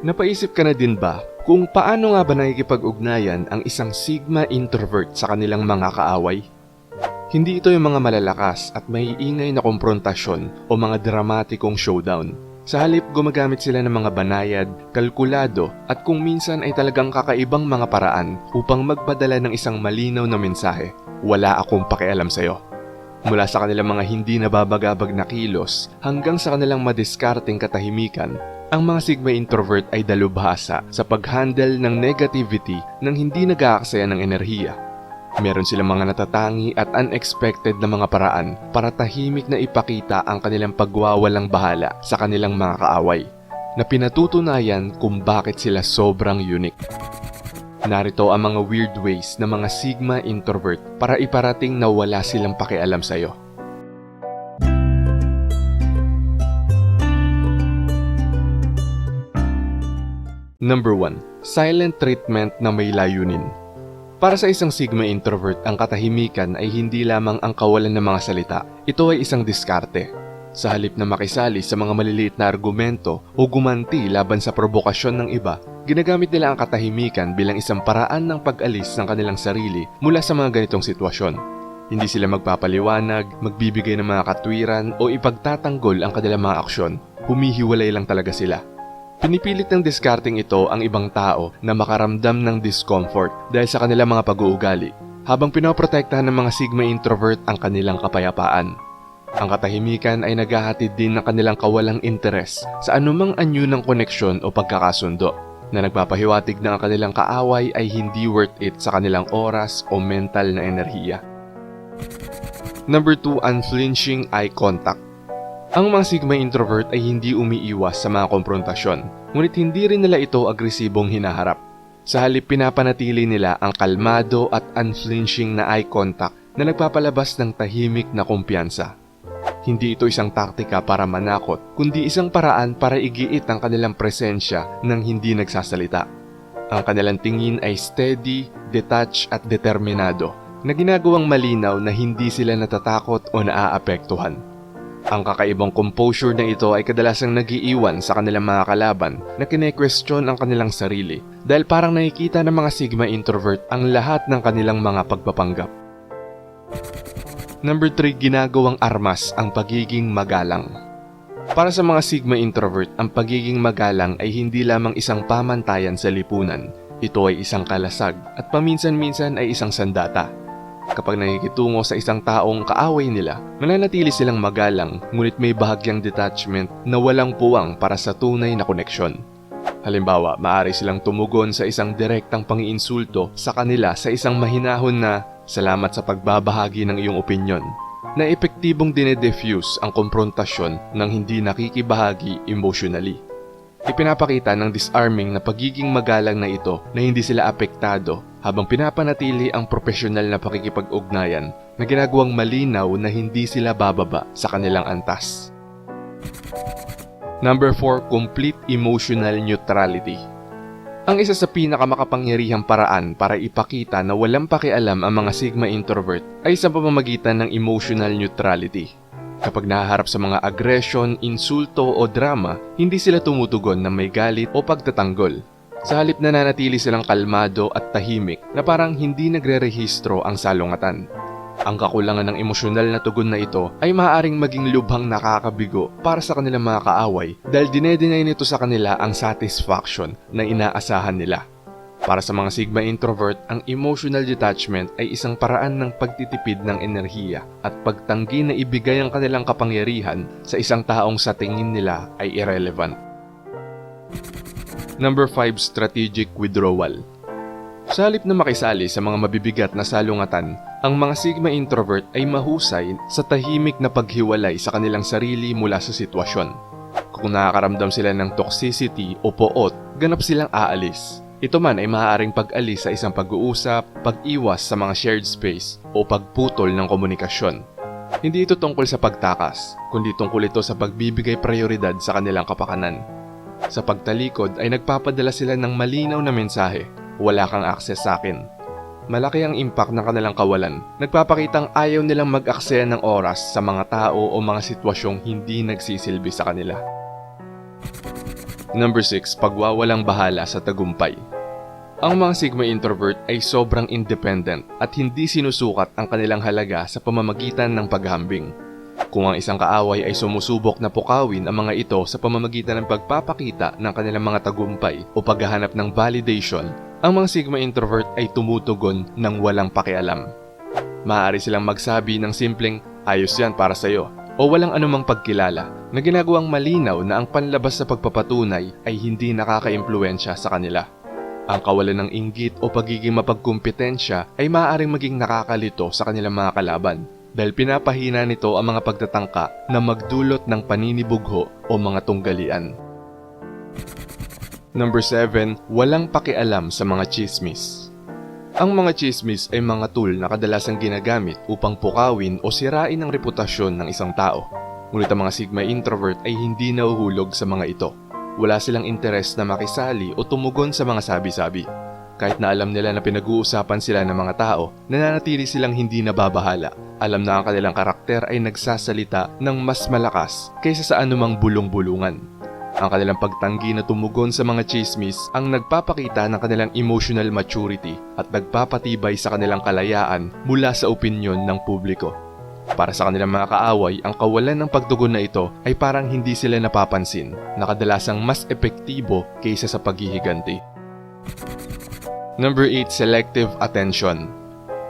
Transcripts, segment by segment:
Napaisip ka na din ba kung paano nga ba nakikipag-ugnayan ang isang Sigma introvert sa kanilang mga kaaway? Hindi ito yung mga malalakas at may ingay na komprontasyon o mga dramatikong showdown. Sa halip, gumagamit sila ng mga banayad, kalkulado at kung minsan ay talagang kakaibang mga paraan upang magpadala ng isang malinaw na mensahe. Wala akong pakialam sa'yo. Mula sa kanilang mga hindi nababagabag na kilos hanggang sa kanilang madiskarteng katahimikan, ang mga Sigma introvert ay dalubhasa sa pag-handle ng negativity nang hindi nag-aaksaya ng enerhiya. Meron silang mga natatangi at unexpected na mga paraan para tahimik na ipakita ang kanilang pagwawalang bahala sa kanilang mga kaaway na pinatutunayan kung bakit sila sobrang unique. Narito ang mga weird ways ng mga Sigma introvert para iparating na wala silang pakialam sa'yo. Number 1. Silent treatment na may layunin. Para sa isang Sigma introvert, ang katahimikan ay hindi lamang ang kawalan ng mga salita. Ito ay isang diskarte. Sa halip na makisali sa mga maliliit na argumento o gumanti laban sa provokasyon ng iba, ginagamit nila ang katahimikan bilang isang paraan ng pag-alis ng kanilang sarili mula sa mga ganitong sitwasyon. Hindi sila magpapaliwanag, magbibigay ng mga katwiran o ipagtatanggol ang kanilang mga aksyon. Humihiwalay lang talaga sila. Pinipilit ng discarding ito ang ibang tao na makaramdam ng discomfort dahil sa kanilang mga pag-uugali, habang pinoprotektahan ng mga Sigma introvert ang kanilang kapayapaan. Ang katahimikan ay naghahatid din ng kanilang kawalang interes sa anumang anyo ng koneksyon o pagkakasundo na nagpapahiwatig na ang kanilang kaaway ay hindi worth it sa kanilang oras o mental na enerhiya. Number 2, unflinching eye contact. Ang mga Sigma introvert ay hindi umiiwas sa mga konfrontasyon, ngunit hindi rin nila ito agresibong hinaharap. Sa halip pinapanatili nila ang kalmado at unflinching na eye contact na nagpapalabas ng tahimik na kumpiyansa. Hindi ito isang taktika para manakot, kundi isang paraan para igiit ang kanilang presensya nang hindi nagsasalita. Ang kanilang tingin ay steady, detached at determinado na ginagawang malinaw na hindi sila natatakot o naaapektuhan. Ang kakaibang composure na ito ay kadalasang nagiiwan sa kanilang mga kalaban na kine-question ang kanilang sarili dahil parang nakikita ng mga Sigma introvert ang lahat ng kanilang mga pagpapanggap. Number 3, ginagawang armas ang pagiging magalang. Para sa mga Sigma introvert, ang pagiging magalang ay hindi lamang isang pamantayan sa lipunan. Ito ay isang kalasag at paminsan-minsan ay isang sandata. Kapag nakikitungo sa isang taong kaaway nila, mananatili silang magalang ngunit may bahagyang detachment na walang puwang para sa tunay na koneksyon. Halimbawa, maaari silang tumugon sa isang direktang pangiinsulto sa kanila sa isang mahinahon na salamat sa pagbabahagi ng iyong opinyon na epektibong dinedefuse ang konfrontasyon ng hindi nakikibahagi emotionally. Ipinapakita ng disarming na pagiging magalang na ito na hindi sila apektado habang pinapanatili ang profesional na pakikipag-ugnayan na ginagawang malinaw na hindi sila bababa sa kanilang antas. Number 4, complete emotional neutrality. Ang isa sa pinakamakapangyarihang paraan para ipakita na walang pakialam ang mga Sigma introvert ay sa pamamagitan ng emotional neutrality. Kapag nahaharap sa mga aggression, insulto o drama, hindi sila tumutugon na may galit o pagtatanggol. Sa halip nananatili silang kalmado at tahimik na parang hindi nagre-rehistro ang salungatan. Ang kakulangan ng emosyonal na tugon na ito ay maaaring maging lubhang nakakabigo para sa kanilang mga kaaway dahil dinedenay nito sa kanila ang satisfaction na inaasahan nila. Para sa mga Sigma introvert, ang emotional detachment ay isang paraan ng pagtitipid ng enerhiya at pagtanggi na ibigay ang kanilang kapangyarihan sa isang taong sa tingin nila ay irrelevant. Number 5, strategic withdrawal. Sa halip na makisali sa mga mabibigat na salungatan, ang mga Sigma introvert ay mahusay sa tahimik na paghiwalay sa kanilang sarili mula sa sitwasyon. Kung nakakaramdam sila ng toxicity o poot, ganap silang aalis. Ito man ay maaaring pag-alis sa isang pag-uusap, pag-iwas sa mga shared space o pagputol ng komunikasyon. Hindi ito tungkol sa pagtakas, kundi tungkol ito sa pagbibigay prioridad sa kanilang kapakanan. Sa pagtalikod ay nagpapadala sila ng malinaw na mensahe, wala kang akses sa akin. Malaki ang impact ng kanilang kawalan. Nagpapakitang ayaw nilang mag-aksaya ng oras sa mga tao o mga sitwasyong hindi nagsisilbi sa kanila. Number 6, pagwawalang bahala sa tagumpay. Ang mga Sigma introvert ay sobrang independent at hindi sinusukat ang kanilang halaga sa pamamagitan ng paghambing. Kung ang isang kaaway ay sumusubok na pukawin ang mga ito sa pamamagitan ng pagpapakita ng kanilang mga tagumpay o paghahanap ng validation, ang mga Sigma introvert ay tumutugon ng walang pakialam. Maaari silang magsabi ng simpleng, ayos yan para sa'yo, o walang anumang pagkilala na ginagawang malinaw na ang panlabas sa pagpapatunay ay hindi nakaka-impluensya sa kanila. Ang kawalan ng inggit o pagiging mapagkumpetensya ay maaaring maging nakakalito sa kanilang mga kalaban dahil pinapahina nito ang mga pagtatangka na magdulot ng paninibugho o mga tunggalian. Number 7, walang pakialam sa mga chismis. Ang mga chismis ay mga tool na kadalasang ginagamit upang pukawin o sirain ang reputasyon ng isang tao. Ngunit ang mga Sigma introvert ay hindi nahuhulog sa mga ito. Wala silang interes na makisali o tumugon sa mga sabi-sabi. Kahit na alam nila na pinag-uusapan sila ng mga tao, nananatili silang hindi nababahala. Alam na ang kanilang karakter ay nagsasalita ng mas malakas kaysa sa anumang bulong-bulungan. Ang kanilang pagtanggi na tumugon sa mga chismis ang nagpapakita ng kanilang emotional maturity at nagpapatibay sa kanilang kalayaan mula sa opinyon ng publiko. Para sa kanilang mga kaaway, ang kawalan ng pagtugon na ito ay parang hindi sila napapansin, na kadalasang mas epektibo kaysa sa paghihiganti. Number 8, selective attention.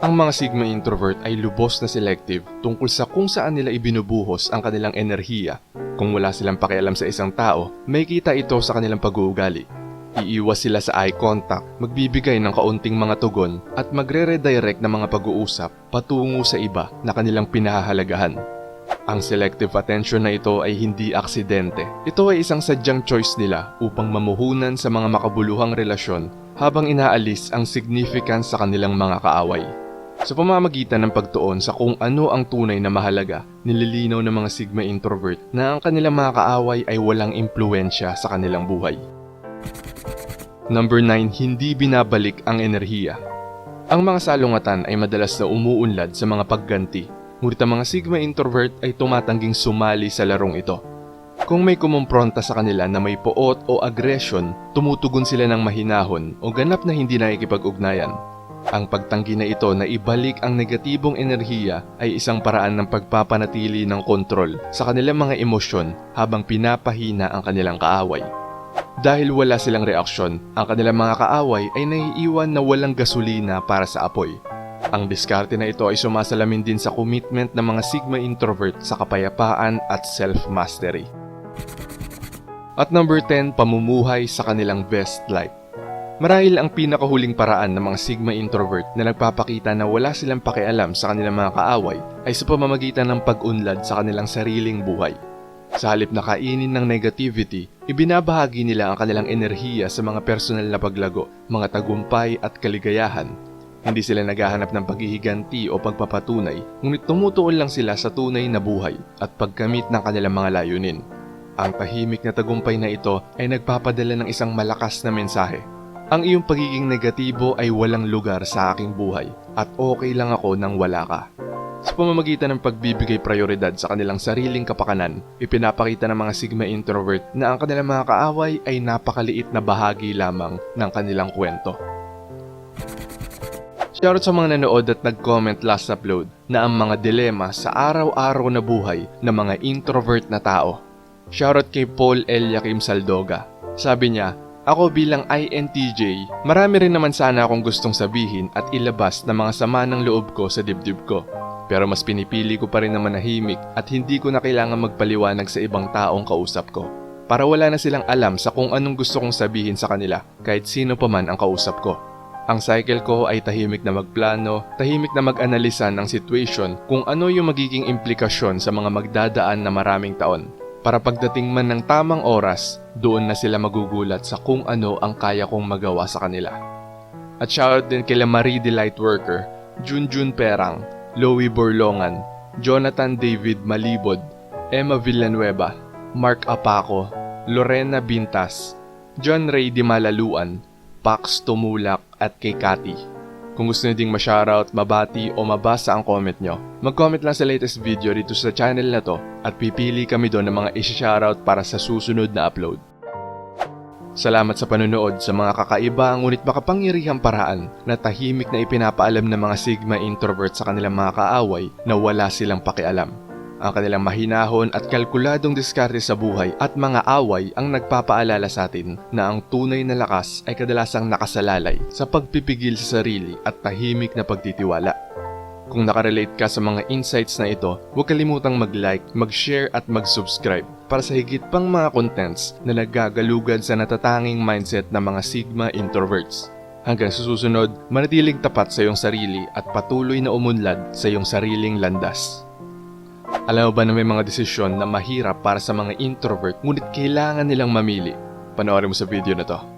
Ang mga Sigma introvert ay lubos na selective tungkol sa kung saan nila ibinubuhos ang kanilang enerhiya. Kung wala silang pakialam sa isang tao, may kita ito sa kanilang pag-uugali. Iiwas sila sa eye contact, magbibigay ng kaunting mga tugon at magre-redirect ng mga pag-uusap patungo sa iba na kanilang pinahahalagahan. Ang selective attention na ito ay hindi aksidente. Ito ay isang sadyang choice nila upang mamuhunan sa mga makabuluhang relasyon habang inaalis ang significance sa kanilang mga kaaway. Sa pamamagitan ng pagtuon sa kung ano ang tunay na mahalaga, nililinaw ng mga Sigma introvert na ang kanilang mga kaaway ay walang impluensya sa kanilang buhay. Number 9, hindi binabalik ang enerhiya. Ang mga salungatan ay madalas na umuunlad sa mga pagganti, ngunit ang mga Sigma introvert ay tumatangging sumali sa larong ito. Kung may kumumpronta sa kanila na may poot o aggression, tumutugon sila ng mahinahon o ganap na hindi nakikipag-ugnayan. Ang pagtanggi na ito na ibalik ang negatibong enerhiya ay isang paraan ng pagpapanatili ng kontrol sa kanilang mga emosyon habang pinapahina ang kanilang kaaway. Dahil wala silang reaksyon, ang kanilang mga kaaway ay naiiwan na walang gasolina para sa apoy. Ang diskarte na ito ay sumasalamin din sa commitment ng mga Sigma introvert sa kapayapaan at self-mastery. At number 10, pamumuhay sa kanilang best life. Marahil ang pinakahuling paraan ng mga Sigma introvert na nagpapakita na wala silang pakialam sa kanilang mga kaaway ay sa pamamagitan ng pag-unlad sa kanilang sariling buhay. Sa halip na kainin ng negativity, ibinabahagi nila ang kanilang enerhiya sa mga personal na paglago, mga tagumpay at kaligayahan. Hindi sila naghahanap ng paghihiganti o pagpapatunay, ngunit tumutuon lang sila sa tunay na buhay at pagkamit ng kanilang mga layunin. Ang tahimik na tagumpay na ito ay nagpapadala ng isang malakas na mensahe. Ang iyong pagiging negatibo ay walang lugar sa aking buhay at okay lang ako nang wala ka. Sa pamamagitan ng pagbibigay prioridad sa kanilang sariling kapakanan, ipinapakita ng mga Sigma introvert na ang kanilang mga kaaway ay napakaliit na bahagi lamang ng kanilang kwento. Shoutout sa mga nanood at nag-comment last upload na ang mga dilema sa araw-araw na buhay ng mga introvert na tao. Shoutout kay Paul Eliakim Saldoga. Sabi niya, ako bilang INTJ, marami rin naman sana akong gustong sabihin at ilabas na mga sama ng loob ko sa dibdib ko. Pero mas pinipili ko pa rin na manahimik at hindi ko na kailangan magpaliwanag sa ibang taong kausap ko. Para wala na silang alam sa kung anong gusto kong sabihin sa kanila kahit sino pa man ang kausap ko. Ang cycle ko ay tahimik na magplano, tahimik na mag-analisa ng situation kung ano yung magiging implikasyon sa mga magdadaan na maraming taon. Para pagdating man ng tamang oras, doon na sila magugulat sa kung ano ang kaya kong magawa sa kanila. At shoutout din kila Marie the Lightworker, Junjun Perang, Loie Borlongan, Jonathan David Malibod, Emma Villanueva, Mark Apaco, Lorena Bintas, John Ray Di Malaluan, Pax Tumulak at kay Cathy. Kung gusto nyo ding ma-shoutout, mabati o mabasa ang comment nyo, mag-comment lang sa latest video dito sa channel na to at pipili kami doon ng mga isi-shoutout para sa susunod na upload. Salamat sa panunood sa mga kakaiba ngunit makapangyarihang paraan na tahimik na ipinapaalam ng mga Sigma introvert sa kanilang mga kaaway na wala silang pakialam. Ang kanilang mahinahon at kalkuladong diskarte sa buhay at mga away ang nagpapaalala sa atin na ang tunay na lakas ay kadalasang nakasalalay sa pagpipigil sa sarili at tahimik na pagtitiwala. Kung nakarelate ka sa mga insights na ito, huwag kalimutang mag-like, mag-share at mag-subscribe para sa higit pang mga contents na nagagalugad sa natatanging mindset ng mga Sigma introverts. Hanggang sa susunod, manatiling tapat sa iyong sarili at patuloy na umunlad sa iyong sariling landas. Alam mo ba na may mga desisyon na mahirap para sa mga introvert ngunit kailangan nilang mamili? Panoorin mo sa video na to.